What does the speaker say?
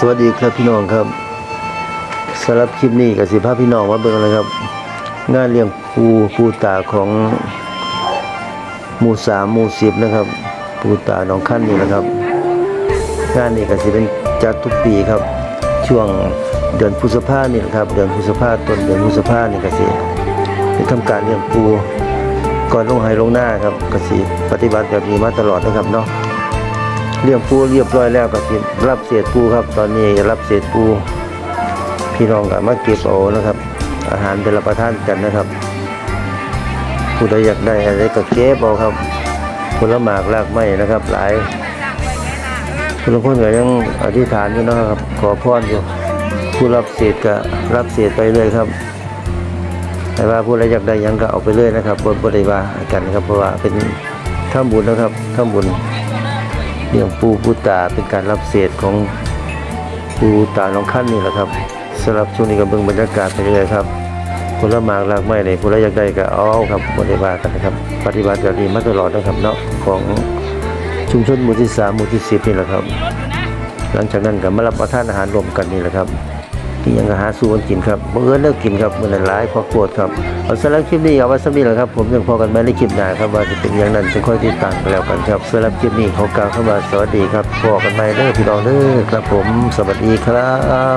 สวัสดีครับพี่น้องครับสำหรับคลิปนี้กับสิภาพพี่น้องมาเบิ่งเลยครับ งานเลี้ยงปูปูตาของหมู่สามหมู่สิบนะครับ ปูตาหนองขั้นนี่นะครับ งานนี้ก็สิเป็นจัดทุกปีครับ ช่วงเดือนพฤษภาเนี่นะครับ เดือนพฤษภาต้นเดือนพฤษภาเนี่ก็สิเป็นทำการเลี้ยงปูก่อนลงไห้ลงหน้าครับก็สิปฏิบัติแบบนี้มาตลอดนะครับเนาะ เลี้ยงปูเรียบร้อยแล้วก็สิรับเศษปูครับ ตอนนี้รับเศษปู พี่น้องก็มาเก็บเอานะครับ อาหารเป็นรับประทานกันนะครับผู้ใดอยากได้อะไรก็เก็บเอาครับผลหมากรากไม้นะครับ หลายคุณลุงคนก็ยังอธิษฐานอยู่นะครับ ขอพรอยู่ผู้รับเศษก็รับเศษไปเลยครับ แต่ว่าผู้ใดอยากได้ยังก็เอาไปเลยนะครับบนบริวากันนะครับเพราะว่าเป็นท่าบุญนะครับท่าบุญ เลี้ยงปูปูตาเป็นการรับเศษของปูตาน้องขั้นนี่แหละครับสำหรับช่วงนี้ก็เบิ่งบรรยากาศไปเรื่อยๆครับผลไม้รากไม้เลยคนลอยากได้ก็เอาครับบริวากันนะครับ ปฏิบัติแบบนี้มาตลอดนะครับเนาะของชุมชนหมู่ที่สามหมู่ที่สิบนี่แหละครับ หลังจากนั้นก็มารับประทานอาหารรวมกันนี่แหละครับ ที่ยังหาสู้กันกินครับบังเอิญเลิกกินครับมันหลายครอบครัวครับเอาสำหรับคลิปนี้เอาไว้สักนิดแหละครับ ผมยังพอกันไหมในคลิปหน้าครับว่าจะเป็นอย่างนั้นจะค่อยติดตามกันแล้วกันครับสำหรับคลิปนี้ขอกล่าวคำว่าสวัสดีครับพอกันไหมเด้อพี่น้องเด้อครับผมสวัสดีครับ